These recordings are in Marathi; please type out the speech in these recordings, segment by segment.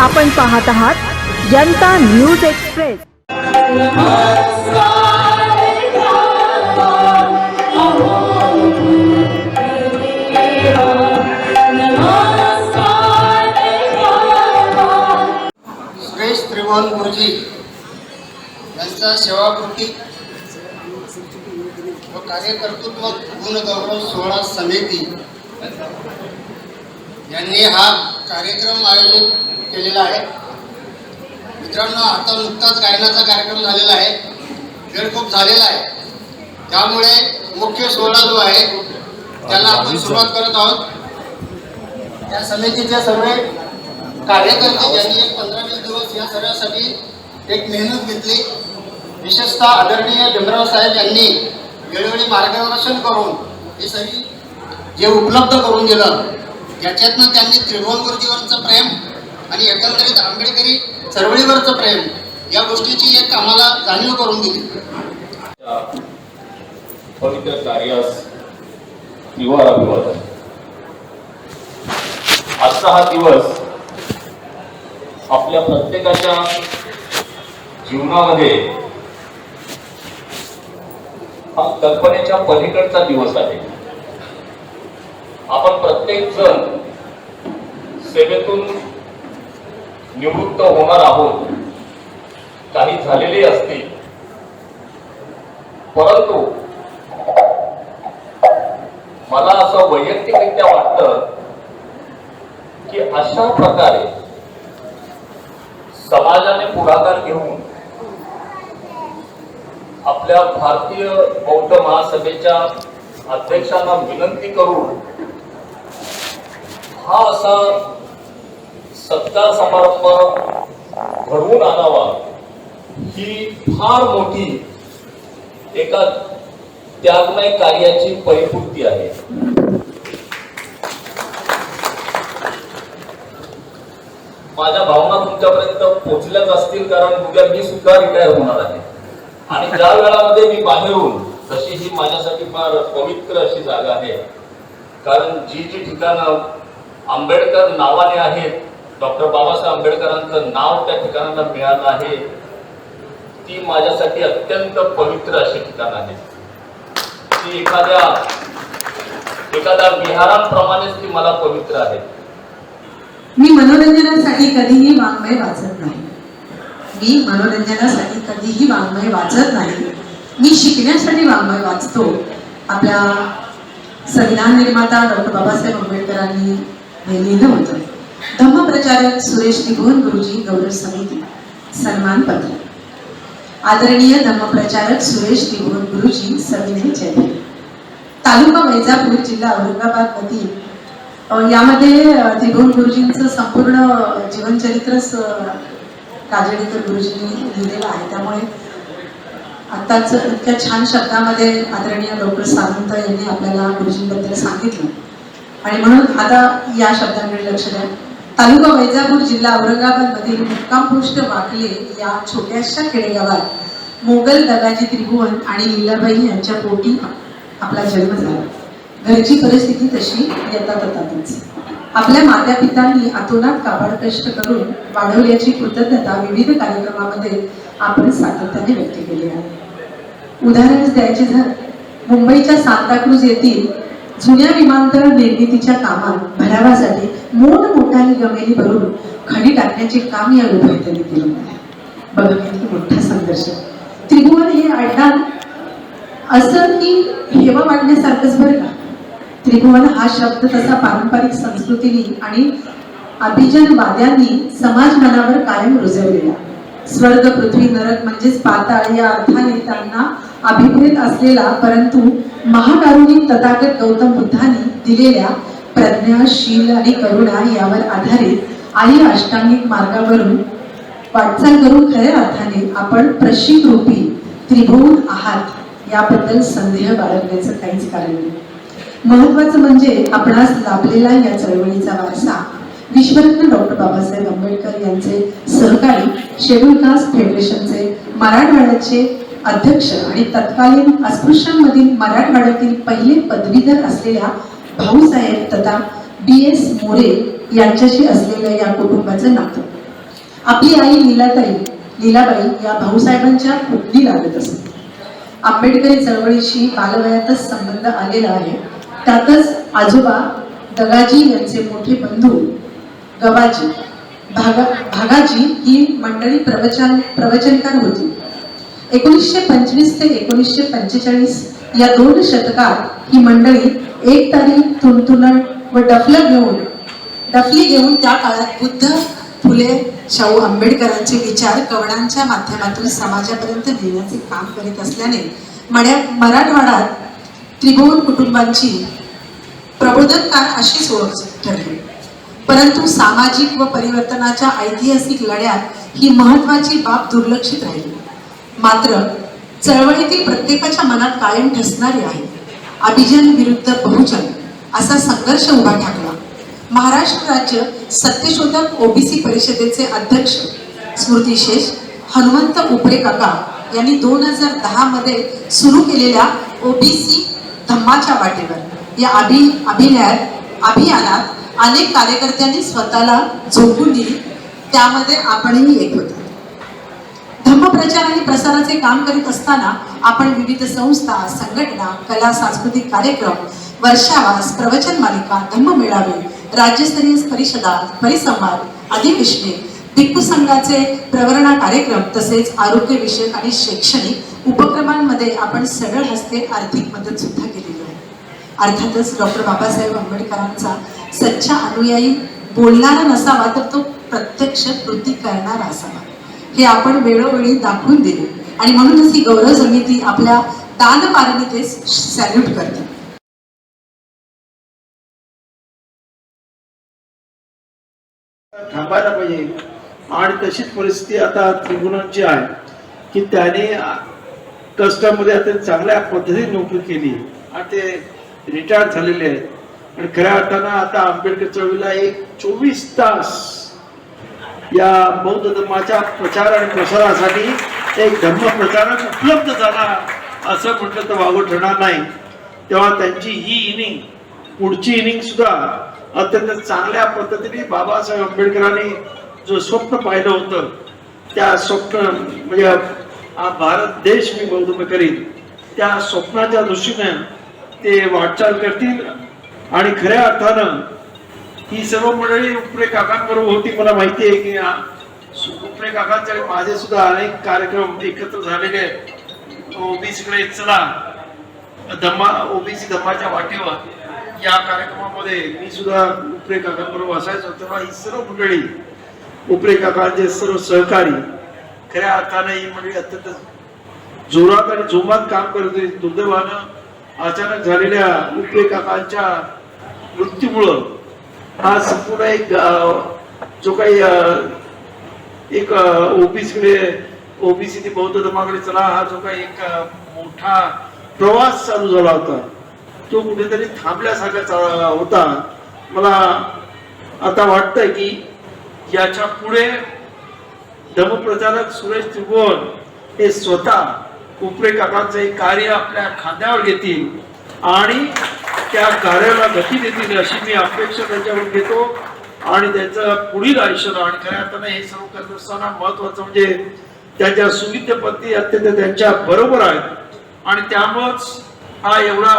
आपण पाहत आहात जनता न्यूज एक्सप्रेस. सुरेश त्रिभुवन गुरुजी यांचा सेवाकृती व कार्यकर्तृत्व गुणगौरव सोहळा समिती यांनी हा कार्यक्रम आयोजित केलेला आहे. मित्रांनो आता नुकताच गायनाचा कार्यक्रम झालेला आहे. वेळ खूप झालेला आहे. त्यामुळे मुख्य सोहळा जो आहे त्याला आपण सुरुवात करत आहोत. त्या समितीचे सर्व कार्यकर्ते ज्यांनी एक पंधरा वीस दिवस या सर्वासाठी एक मेहनत घेतली विशेषतः आदरणीय भीमराव साहेब यांनी वेळोवेळी मार्गदर्शन करून हे सगळी जे उपलब्ध करून दिलं ज्याच्यातनं त्यांनी त्रिभुवन गुरुजीवरचं प्रेम आणि एकंदरीत आंबेडकरी चळवळीवरचं प्रेम या गोष्टीची एक आम्हाला जाणीव करून दिली. पवित्र कार्यास किंवा अभिवादन. आजचा हा दिवस आपल्या प्रत्येकाच्या जीवनामध्ये हा कल्पनेच्या पलीकडचा दिवस आहे. आपण प्रत्येक जण सेवेतून निवृत्त होणार आहोत. काही झालेले असतील. परंतु मला असं वैयक्तिकरित्या वाटत की अशा प्रकारे समाजाने पुढाकार घेऊन आपल्या भारतीय बौद्ध महासभेच्या अध्यक्षांना विनंती करून हा असा सत्कार समारंभ घडवून आणावा ही फार मोठी एका त्यागमय कार्याची परिपूर्ती आहे. माझ्या भावना तुमच्यापर्यंत पोहोचल्याच असतील कारण उद्या मी सुद्धा रिटायर होणार आहे. आणि ज्या वेळामध्ये मी बाहेरून तशी ही माझ्यासाठी फार पवित्र अशी जागा आहे. कारण जी जी ठिकाणं आंबेडकर नावाने आहेत डॉक्टर बाबासाहेब आंबेडकरांचं नाव त्या ठिकाणाला मिळालं आहे. ती माझ्यासाठी अत्यंत पवित्र अशी ठिकाण आहे. ती एखाद्या एखाद्या विहारांप्रमाणेच ती मला पवित्र आहे. मी मनोरंजनासाठी कधीही वाङ्मय वाचत नाही. मी मनोरंजनासाठी कधीही वाङ्मय वाचत नाही. मी शिकण्यासाठी वाङ्मय वाचतो. आपल्या संविधान निर्माता डॉक्टर बाबासाहेब आंबेडकरांनी हे लिहिलं होतं. धम्मप्रचारक सुरेश त्रिभुवन गुरुजी गौरव समिती सन्मान पत्र आदरणीय धम्मप्रचारक सुरेश त्रिभुवन गुरुजी सविनय जयभीम तालुका वैजापूर जिल्हा औरंगाबाद मधील यामध्ये त्रिभुवन गुरुजींचं संपूर्ण जीवनचरित्रच अ, काजळीकर गुरुजींनी लिहिलेलं आहे. त्यामुळे आत्ताच इतक्या छान शब्दामध्ये आदरणीय डॉक्टर सावंत यांनी आपल्याला गुरुजींबद्दल सांगितलं. आणि म्हणून आता या शब्दांकडे लक्ष द्या. तालुका वैजापूर जिल्हा औरंगाबाद मधील मुक्कामपोस्ट वाकले या छोट्याशा खेडेगावात मोगल दगाजी त्रिभुवन आणि लीलाबाई यांच्या पोटी आपला जन्म झाला. घरची परिस्थिती तशी येता ततातच आपल्या माता पितांनी अतोनात काबाड कष्ट करून वाढवल्याची कृतज्ञता विविध कार्यक्रमामध्ये आपण सातत्याने व्यक्त केली आहे. उदाहरणच द्यायचे झालं. मुंबईच्या सांताक्रूज येथील जुन्या विमानतळ निर्मितीच्या कामात भरावासाठी मोठमोठाली गमेली भरून खडी टाकण्याचे काम या लोकांनी केलं. बघा किती मोठा संघर्ष. त्रिभुवन हे आडनाव असं की हेवा वाढण्यासारखंच बरं का? त्रिभुवन हा शब्द तसा पारंपरिक संस्कृतीने आणि अभिजनवाद्यांनी समाज मनावर कायम रुजवलेला. स्वर्ग पृथ्वी नरक म्हणजेच पाताळ या अर्थाने त्यांना अभिप्रेत असलेला परंतु महाकारुणिक तथागत गौतम बुद्धांनी दिलेल्या प्रज्ञा शील आणि करुणा यावर आधारित आणि अष्टांगिक मार्गावरून वाटचाल करून खऱ्या अर्थाने आपण प्रशिक रूपी त्रिभुवन आहात याबद्दल संदेह बाळगण्याचं काहीच कारण नाही. महत्वाचं म्हणजे आपणास लाभलेला या चळवळीचा वारसा. विश्वरत्न डॉक्टर बाबासाहेब आंबेडकर यांचे सहकारी शेड्यूल कास्ट फेडरेशनचे मराठवाड्याचे अध्यक्ष आणि तत्कालीन अस्पृश्यांमधील मराठवाड्यातील पहिले पदवीधर असलेल्या भाऊसाहेब तथा बी एस मोरे यांच्याशी असलेल्या या कुटुंबाचं नातं. आपली आई लीलाताई लीलाबाई या भाऊसाहेबांच्या पुतणी लागत असत आंबेडकरी चळवळीशी बालवयातच संबंध आलेला आहे. त्यातच आजोबा दगाजी यांचे मोठे बंधू गवाजी भागा भागाजी ही मंडळी प्रवचन प्रवचनकार होती. एकोणीसशे पंचवीस ते एकोणीसशे पंचेचाळीस या दोन शतकात ही मंडळी एक तारी तुणतुणण व डफलं घेऊन डफली घेऊन त्या काळात बुद्ध फुले शाहू आंबेडकरांचे विचार कवडांच्या माध्यमातून समाजापर्यंत नेण्याचे काम करीत असल्याने मड्या मराठवाड्यात त्रिभुवन कुटुंबांची प्रबोधनकार अशीच ओळख ठरली. परंतु सामाजिक व परिवर्तनाच्या ऐतिहासिक लढ्यात ही महत्वाची बाब दुर्लक्षित राहिली. मात्र चळवळीतील प्रत्येकाच्या मनात कायम ठसणारी आहे. अभिजन विरुद्ध बहुजन असा संघर्ष उभा ठाकला. महाराष्ट्र राज्य सत्यशोधक ओबीसी परिषदेचे अध्यक्ष स्मृतिशेष हनुमंत उपरे काका यांनी दोन हजार दहा मध्ये सुरू केलेल्या ओबीसी धम्माच्या वाटेवर या अभि अभिनयात अभियानात अनेक कार्यकर्त्यांनी स्वतःला झोकून दिली. त्यामध्ये आपणही एक होतो. धम्मप्रचार आणि प्रसाराचे काम करीत असताना आपण विविध संस्था संघटना कला सांस्कृतिक कार्यक्रम वर्षावास प्रवचन मालिका धम्म मेळावे राज्यस्तरीय परिषदा परिसंवाद अधिवेशने भिक्खू संघाचे प्रवरणा कार्यक्रम तसेच आरोग्य विषयक आणि शैक्षणिक उपक्रमांमध्ये आपण सरळ हस्ते आर्थिक मदत सुद्धा केलेली आहे. अर्थातच डॉक्टर बाबासाहेब आंबेडकरांचा सच्चा अनुयायी बोलणारा नसावा तर तो प्रत्यक्ष कृती करणारा असावा. हे आपण वेळोवेळी दाखवून दिले आणि म्हणूनच ही गौरव समिती आपल्या दान सॅल्यूट करते. थांबायला पाहिजे. आणि तशीच परिस्थिती आता त्रिगुणांची आहे की त्याने ट्रस्टामध्ये आता चांगल्या पद्धतीने नोकरी केली आणि ते रिटायर झालेले आहेत. आणि खऱ्या अर्थानं आता आंबेडकर चळवळीला एक चोवीस तास या बौद्ध धर्माच्या प्रचार आणि प्रसारासाठी एक धर्मप्रचारक उपलब्ध झाला असं म्हटलं तर वावं ठरणार नाही. तेव्हा त्यांची ही इनिंग पुढची इनिंग सुद्धा अत्यंत चांगल्या पद्धतीने बाबासाहेब आंबेडकरांनी जो स्वप्न पाहिलं होतं त्या स्वप्न म्हणजे हा भारत देश मी बौद्ध करीन त्या स्वप्नाच्या दृष्टीने ते वाटचाल करतील आणि खऱ्या अर्थानं ही सर्व मंडळी उपरे काकांबरोबर होती. मला माहिती आहे की हा उपरे माझे सुद्धा अनेक कार्यक्रम एकत्र झालेले आहेत. ओबीसीकडे चला. धम्मा ओबीसी धम्माच्या वाटेवर या कार्यक्रमामध्ये मी सुद्धा उपरे काकांबरोबर असायचो. तेव्हा ही सर्व मंडळी उपरे काकांचे सर्व सहकारी खऱ्या अर्थाने ही मंडळी अत्यंत जोरात आणि जोमात काम करत होती. दुर्दैवानं अचानक झालेल्या उपरे काकांच्या मृत्यूमुळं हा संपूर्ण एक जो काही एक ओबीसीकडे ओबीसी ते बौद्ध धर्माकडे चला हा जो काही एक मोठा प्रवास चालू झाला होता तो कुठेतरी थांबल्यासारखा चा- होता. मला आता वाटतंय की याच्यापुढे धर्मप्रचारक सुरेश त्रिभुवन हे स्वतः उपरे काकांचं एक कार्य आपल्या खांद्यावर घेतील. आणि त्या कार्याला गती देतील अशी मी अपेक्षा त्यांच्याकडून घेतो. आणि त्यांचं पुढील आयुष्य आणि खऱ्या अर्थानं हे सर्व करत असताना महत्वाचं म्हणजे त्यांच्या सुविद्य पत्नी अत्यंत त्यांच्या बरोबर आहेत. आणि त्यामुळंच हा एवढा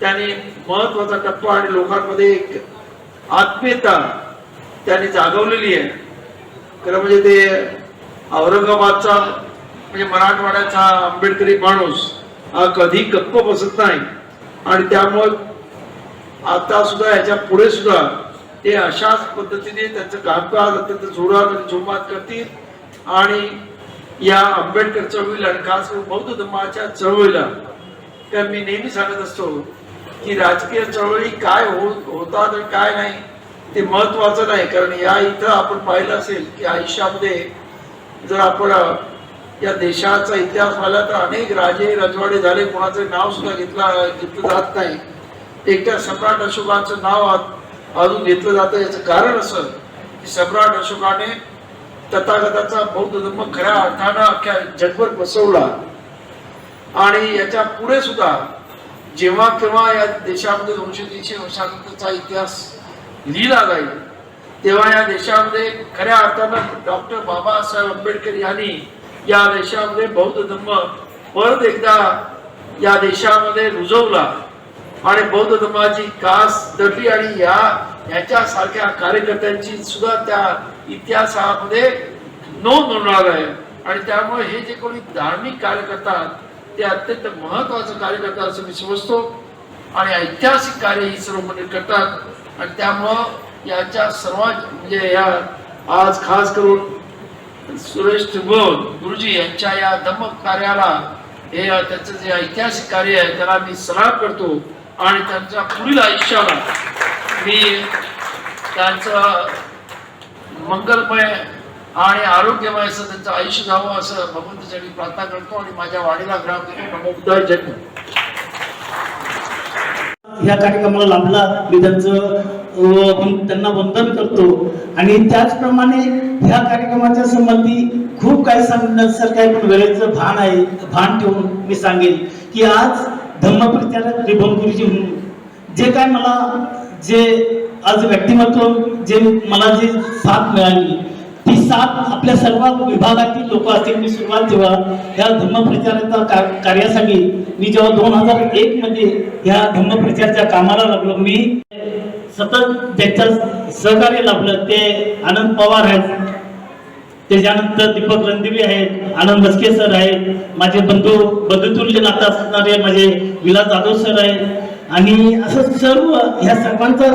त्यांनी महत्त्वाचा टप्पा आणि लोकांमध्ये एक आत्मीयता त्यांनी जागवलेली आहे. खरं म्हणजे ते औरंगाबादचा म्हणजे मराठवाड्याचा आंबेडकरी माणूस हा कधी गप्प बसत नाही. आणि त्यामुळं आता सुद्धा याच्यापुढे सुद्धा ते अशाच पद्धतीने त्यांचं कामकाज अत्यंत जोरात आणि जोमात करतील. आणि या आंबेडकर चळवळीला आणि खास करून बौद्ध धर्माच्या चळवळीला तर मी नेहमी सांगत असतो की राजकीय चळवळी काय हो- होतात आणि काय नाही ते महत्वाचं नाही. कारण या इथं आपण पाहिलं असेल की आयुष्यामध्ये जर आपण या देशाचा इतिहास पाहिला तर अनेक राजे रजवाडे झाले कोणाचं नाव सुद्धा घेतला घेतलं जात नाही. एकट्या सम्राट अशोकाचं नाव अजून घेतलं जातं याचं कारण असं की सम्राट अशोकाने तथागताचा बौद्ध धर्म खऱ्या अर्थानं अख्ख्या जगभर बसवला. आणि याच्यापुढे सुद्धा जेव्हा केव्हा या देशामध्ये दोनशे तीनशे वर्षानंतरचा इतिहास लिहिला जाईल तेव्हा या देशामध्ये खऱ्या अर्थानं डॉक्टर बाबासाहेब आंबेडकर यांनी या देशामध्ये बौद्ध धर्म परत एकदा या देशामध्ये रुजवला आणि बौद्ध धर्माची कास दडली आणि या ह्याच्यासारख्या कार्यकर्त्यांची सुद्धा त्या इतिहासामध्ये नोंद होणार आहे. आणि त्यामुळे हे जे कोणी धार्मिक कार्य करतात ते अत्यंत महत्वाचं कार्य करतात असं मी समजतो. आणि ऐतिहासिक कार्य ही सर्व मंडळी करतात. आणि त्यामुळं याच्या सर्वात म्हणजे या आज खास करून सुरेश त्रिभुवन गुरुजी यांच्या या दमक कार्याला हे त्यांचं जे ऐतिहासिक कार्य आहे त्याला मी सलाम करतो आणि त्यांच्या पुढील आयुष्याला मी त्यांचं मंगलमय आणि आरोग्यमय असं त्यांचं आयुष्य जावं असं भगवंतासाठी प्रार्थना करतो आणि माझ्या वाडीला ग्राम देतो नमो जन्म. ह्या कार्यक्रमाला लाभला. मी त्यांचं त्यांना वंदन करतो. आणि त्याचप्रमाणे ह्या कार्यक्रमाच्या संबंधी खूप काही सांगण्यासारखं आहे पण वेळेचं भान आहे. भान ठेवून मी सांगेन की आज धम्मप्रचारक त्रिभुवन गुरुजी म्हणून जे काय मला जे आज व्यक्तिमत्व जे मला जे साथ मिळाली ती साथ आपल्या सर्व विभागातील लोक असतील. मी सुरुवात जेव्हा या धम्मप्रचाराच्या का- कार्यासाठी मी जेव्हा दोन हजार एक मध्ये ह्या धम्मप्रचारच्या कामाला लागलो मी सतत ज्यांचं सहकार्य लाभलं ते आनंद पवार आहेत. त्याच्यानंतर दीपक रणदिवे आहेत आनंद बसके सर आहेत माझे बंधू बंधुतुल्य नातं असणारे माझे विलास जाधव सर आहेत. आणि असं सर्व ह्या सर्वांचा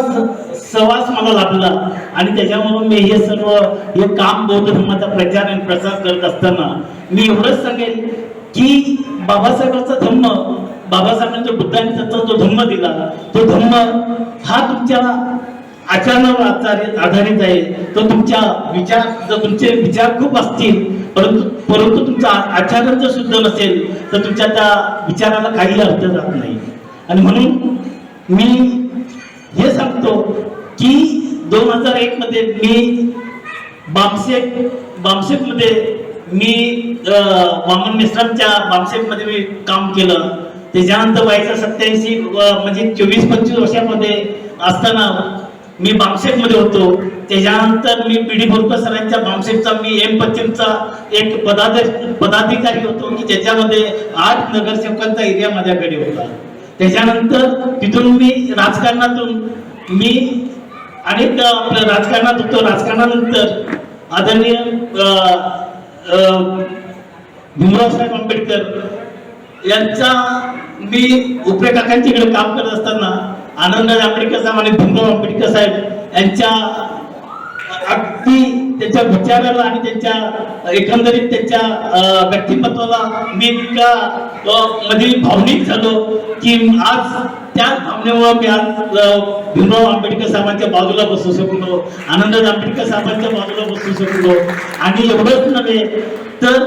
सहवास मला लाभला. आणि त्याच्यामुळे मी हे सर्व हे काम बौद्ध धर्माचा प्रचार आणि प्रसार करत असताना मी एवढंच सांगेन की बाबासाहेबांचा धम्म बाबासाहेबांच्या बुद्धाने त्यांचा जो धम्म दिला तो धम्म हा तुमच्या आचरणावर आधारित आधारित आहे. तो तुमच्या विचार जर तुमचे विचार खूप असतील परंतु परंतु तुमचा आचरण जर शुद्ध नसेल तर तुमच्या त्या विचाराला काही अर्थ जात नाही. आणि म्हणून मी हे सांगतो की दोन हजार एक मध्ये मी बामसेक बामसेकमध्ये मी वामन मिश्रांच्या बामसेटमध्ये मी काम केलं. त्याच्यानंतर व्हायचं सत्याऐंशी म्हणजे चोवीस पंचवीस वर्षामध्ये असताना मी बामसेटमध्ये होतो. त्याच्यानंतर मी पी डी बोरकर सरांच्या बामसेकचा मी एम पश्चिमचा एक पदाधिक पदाधिकारी होतो की ज्याच्यामध्ये आठ नगरसेवकांचा एरिया माझ्याकडे होता. त्याच्यानंतर तिथून मी राजकारणातून मी अनेक आपल्या राजकारणात होतो. राजकारणानंतर आदरणीय भीमरावसाहेब साहेब आंबेडकर यांचा मी उपरे काकांच्याकडे काम करत असताना आनंद आंबेडकर साहेब आणि भीमराव आंबेडकर साहेब यांच्या अगदी त्यांच्या विचाराला आणि त्यांच्या एकंदरीत त्यांच्या व्यक्तिमत्वाला मी इतका मधील भावनिक झालो की आज त्याच भावनेमुळे मी आज भीमराव आंबेडकर साहेबांच्या बाजूला बसू शकलो आनंद आंबेडकर साहेबांच्या बाजूला बसू शकलो. आणि एवढंच नव्हे तर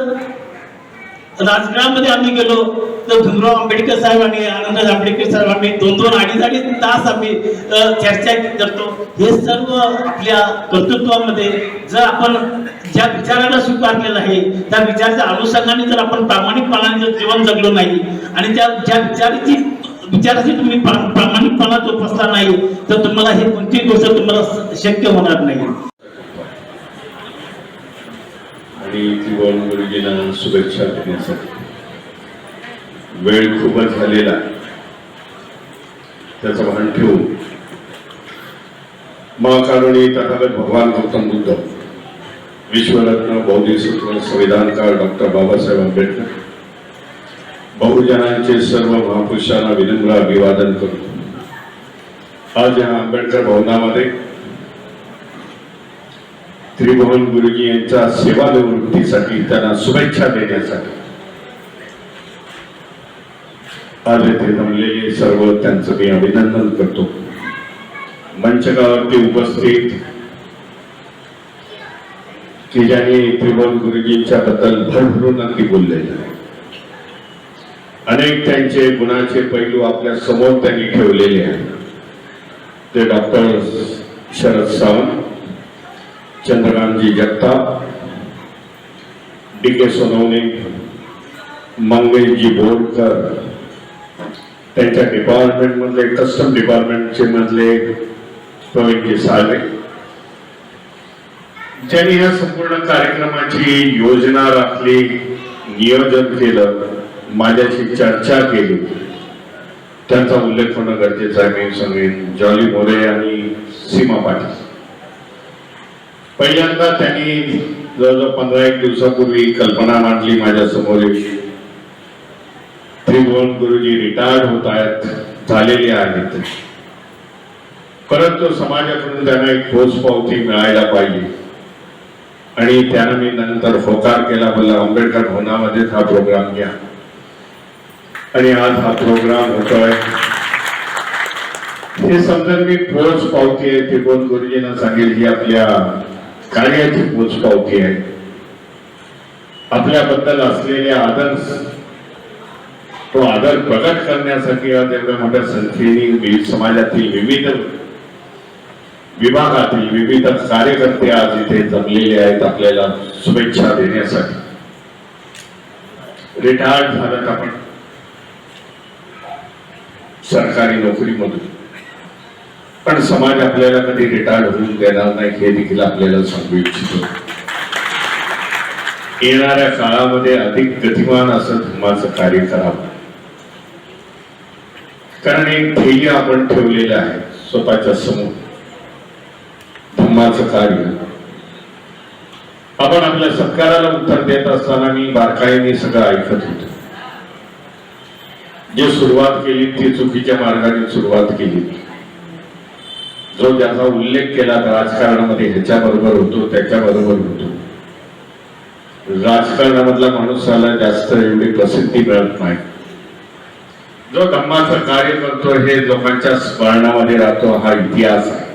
राजकारणामध्ये आम्ही गेलो. तर भीमराव आंबेडकर साहेब आणि आनंद आंबेडकर साहेब दोन दोन अडीच अडीच तास आम्ही चर्चा करतो हे सर्व आपल्या कर्तृत्वामध्ये जर आपण ज्या विचाराला स्वीकारलेलं आहे त्या विचाराच्या अनुषंगाने जर आपण प्रामाणिकपणाने जर जीवन जगलो नाही आणि त्या ज्या विचाराची विचाराची तुम्ही प्रामाणिकपणा जोपासला नाही तर तुम्हाला हे कोणतीही गोष्ट तुम्हाला शक्य होणार नाही आणि गुरुजींना शुभेच्छा देण्यासाठी. वेळ खूपच झालेला. त्याचं भान ठेवून महाकारुणी तथागत भगवान गौतम बुद्ध विश्वरत्न बौद्धिसत्व संविधानकार डॉक्टर बाबासाहेब आंबेडकर बहुजनांचे सर्व महापुरुषांना विनम्र अभिवादन करतो आज या आंबेडकर भवनामध्ये त्रिभुवन गुरुजी यांच्या सेवानिवृत्तीसाठी त्यांना शुभेच्छा देण्यासाठी. आज येथे जमलेले सर्व त्यांचं मी अभिनंदन करतो. मंचकावरती उपस्थित की ज्यांनी त्रिभुवन गुरुजींच्या बद्दल भरभरून अगदी बोललेलं आहे. अनेक त्यांचे गुणाचे पैलू आपल्यासमोर त्यांनी ठेवलेले आहेत. ते डॉक्टर शरद सावंत चंद्रकांतजी जगताप डी के सोनवणे मंगेशजी बोरकर त्यांच्या डिपार्टमेंट मधले कस्टम डिपार्टमेंटचे मधले प्रवीणजी साळवे. ज्यांनी या संपूर्ण कार्यक्रमाची योजना राखली नियोजन केलं माझ्याशी चर्चा केली त्यांचा उल्लेख होणं गरजेचं आहे. मी सांगेन जॉली मोरे आणि सीमा पाटील. पहिल्यांदा त्यांनी जवळजवळ पंधरा एक दिवसापूर्वी कल्पना मांडली माझ्यासमोर त्रिभुवन गुरुजी रिटायर्ड होत आहेत झालेले आहेत. परंतु समाजाकडून त्यांना एक पोचपावती मिळायला पाहिजे आणि त्यानं मी नंतर होकार केला बोलला आंबेडकर भवनामध्येच हा प्रोग्राम घ्या. आणि आज हा प्रोग्राम होतोय. हे समजून मी पोच पावती आहे त्रिभुवन गुरुजींना सांगेल ही आपल्या कार्याची पोच पावती आहे आपल्याबद्दल असलेले आदर तो आदर प्रकट करण्यासाठी आज एवढ्या मोठ्या संख्येने समाजातील विविध विभागातील विविध कार्यकर्ते आज इथे जमलेले आहेत आपल्याला शुभेच्छा देण्यासाठी. रिटायर्ड झालं आपण सरकारी नोकरीमधून. पण समाज आपल्याला कधी रिटायर्ड होऊन देणार नाही हे देखील आपल्याला सांगू इच्छितो. येणाऱ्या काळामध्ये अधिक गतिमान असं धर्माचं कार्य करावं. कारण एक ध्येय आपण ठेवलेलं आहे स्वतःच्या समोर. धर्माचं कार्य. आपण आपल्या सत्काराला उत्तर देत असताना मी बारकाईने सगळं ऐकत होतो. जे सुरुवात केली ती चुकीच्या मार्गाने सुरुवात केली. जो ज्याचा उल्लेख केला राजकारणामध्ये ह्याच्या बरोबर होतो त्याच्या बरोबर होतो. राजकारणामधला माणूसाला जास्त एवढी प्रसिद्धी मिळत नाही. जो धम्माचं कार्य करतो हे लोकांच्या स्मरणामध्ये राहतो हा इतिहास आहे.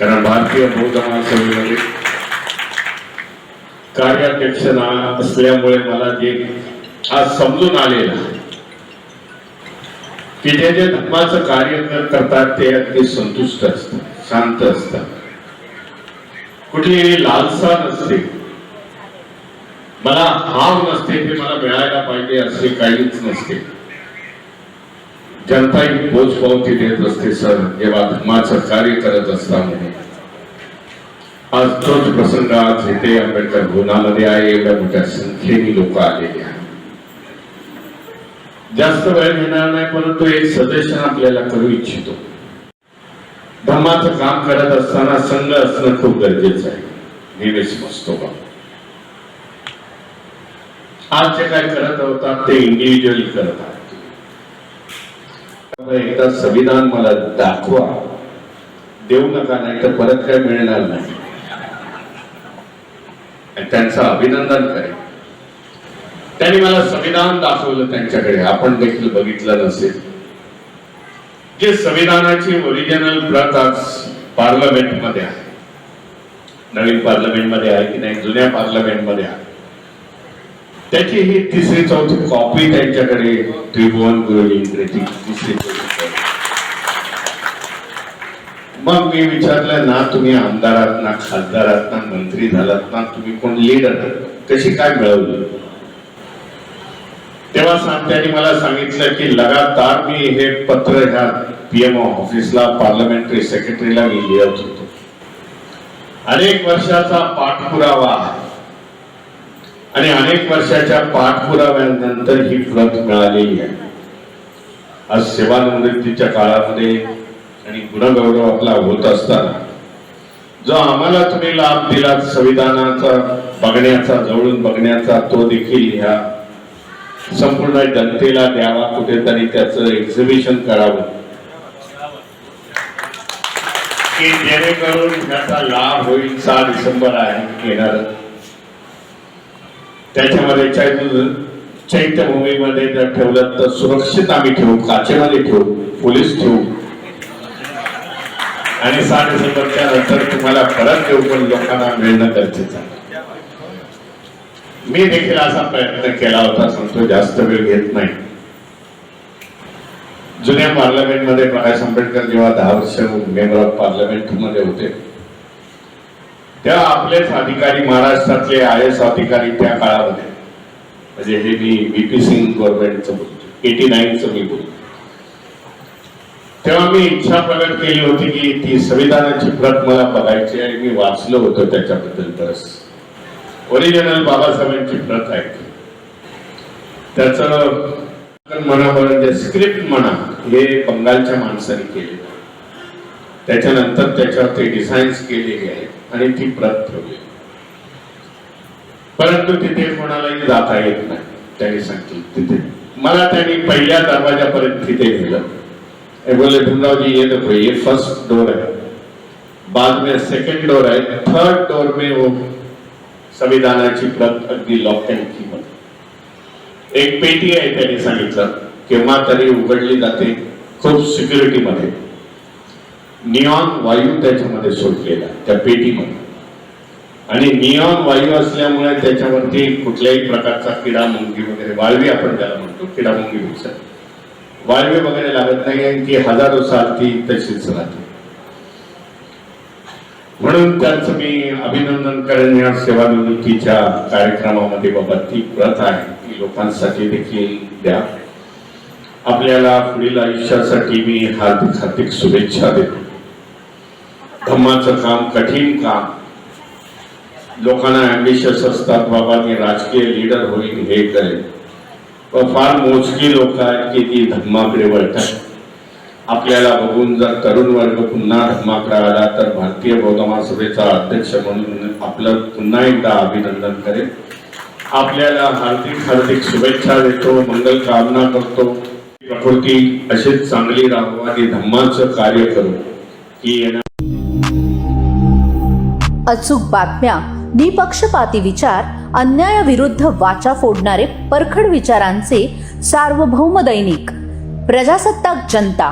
कारण भारतीय बौद्ध महासभेमध्ये कार्याध्यक्ष असल्यामुळे मला जे आज समजून आलेलं आहे की जे जे धर्माचं कार्य करतात ते अगदी संतुष्ट असतात शांत असतात. कुठली लालसा नसते. मला हाव नसते ते मला मिळायला पाहिजे असे काहीच नसते. जनता ही पोच पावती देत असते सर जेव्हा धर्माचं कार्य करत असता म्हणून. आज तोच प्रसंग आज इथे आंबेडकर गुणामध्ये आहे एवढ्या मोठ्या संख्येने लोक आलेले आहेत. जास्त वेळ घेणार नाही परंतु एक सजेशन आपल्याला करू इच्छितो. धर्माचं काम करत असताना संघ असणं खूप गरजेचं आहे. नेहमी समजतो बा आज जे काय करत होतात ते इंडिव्हिज्युअली करतात एकदा संविधान मला दाखवा. देऊ नका नाही तर परत काय मिळणार नाही. आणि त्यांचं अभिनंदन करेन. त्यांनी मला संविधान दाखवलं त्यांच्याकडे. आपण देखील बघितलं नसेल. जे संविधानाची ओरिजिनल प्रत आज पार्लमेंटमध्ये आहे. नवीन पार्लमेंटमध्ये आहे की नाही जुन्या पार्लमेंटमध्ये आहे. त्याची ही तिसरी चौथी कॉपी त्यांच्याकडे त्रिभुवन गुरुजींकडे तिसरी मग मी विचारलं ना तुम्ही आमदारात ना खासदारात ना मंत्री झालात ना तुम्ही कोण लीडर कशी काय मिळवली? तेव्हा सा- त्यांनी मला सांगितलं की लगातार मी हे पत्र ह्या पीएमओ ऑफिसला पार्लमेंटरी सेक्रेटरीला मी लिहत होतो. अनेक वर्षाचा पाठपुरावा आणि अनेक वर्षाच्या पाठपुराव्यानंतर ही प्रत मिळालेली आहे. आज सेवानिवृत्तीच्या काळामध्ये आणि गुणगौरव आपला होत असताना जो आम्हाला तुम्ही लाभ दिला संविधानाचा बघण्याचा जवळून बघण्याचा तो देखील ह्या संपूर्ण जनतेला द्यावा कुठेतरी त्याचं एक्झिबिशन करावं. की जेणेकरून त्याचा लाभ होईल सहा डिसेंबर आहे येणार. त्याच्यामध्ये चैत्यभूमीमध्ये जर ठेवलं तर सुरक्षित आम्ही ठेवू काचेमध्ये ठेवू पोलीस ठेवू. आणि सहा डिसेंबरच्या नंतर तुम्हाला परत देऊ पण लोकांना मिळणं गरजेचं आहे. मी देखील असा प्रयत्न केला होता सांगतो जास्त वेळ घेत नाही. जुन्या पार्लमेंटमध्ये प्रकाश आंबेडकर जेव्हा दहा वर्ष मेंबर ऑफ पार्लमेंटमध्ये होते तेव्हा आपलेच अधिकारी महाराष्ट्रातले आय एस अधिकारी त्या काळामध्ये म्हणजे हे मी बी पी सिंग गव्हर्नमेंटचं बोलतो एटी नाईनचं मी बोलतो. तेव्हा मी इच्छा प्रकट केली होती की ती संविधानाची प्रत मला बघायची आणि मी वाचलं होतं त्याच्याबद्दल बरंच. ओरिजिनल बाबासाहेबांची प्रत आहे. त्याच म्हणा स्क्रिप्ट म्हणा हे बंगालच्या माणसाने केले त्याच्यानंतर त्याच्यावर ते डिझाईन्स केलेली आहेत आणि ती प्रत ठेवली परंतु तिथे कोणालाही जाता येत नाही त्यांनी सांगितलं. तिथे मला त्यांनी पहिल्या दरवाजापर्यंत तिथे नेलं. बोले भीमराव ये देखो ये फर्स्ट डोर है बाद में सेकंड डोर है थर्ड डोर में वो संविधानाची प्रत अगदी लॉक अँड की मध्ये एक पेटी आहे त्यांनी सांगितलं केव्हा तरी उघडली जाते खूप सिक्युरिटी मध्ये. नियॉन वायू त्याच्यामध्ये सोडलेला त्या पेटीमध्ये. आणि नियॉन वायू असल्यामुळे त्याच्यावरती कुठल्याही प्रकारचा किडा मुंगी वगैरे वाळवी आपण त्याला म्हणतो किडा मुंगी वाळवी वगैरे लागत नाही आणि ती हजारो साल ती तशीच राहते. म्हणून त्यांचं मी अभिनंदन करेन या सेवानिवृत्तीच्या कार्यक्रमामध्ये बाबा ती प्रत आहे ती लोकांसाठी देखील द्या. आपल्याला पुढील आयुष्यासाठी मी हार्दिक हार्दिक शुभेच्छा देतो. धम्माचं काम कठीण काम. लोकांना अम्बिशियस असतात बाबा मी राजकीय लीडर होईल हे करेल पण फार मोजकी लोक आहेत की ती धम्माकडे वळतात. आपल्याला बघून जर तरुण वर्ग पुन्हा धम्माकडे आला तर भारतीय बौद्ध महासभेचा अध्यक्ष म्हणून आपलं पुन्हा एकदा अभिनंदन करेल आपल्याला हार्दिक हार्दिक शुभेच्छा देतो मंगल कामना करतो. प्रकृती अशीच चांगली राहू आणि धम्माचं कार्य करू. ही येणार अचूक बातम्या निपक्षपाती विचार अन्यायाविरुद्ध वाचा फोडणारे परखड विचारांचे सार्वभौम दैनिक प्रजासत्ताक जनता.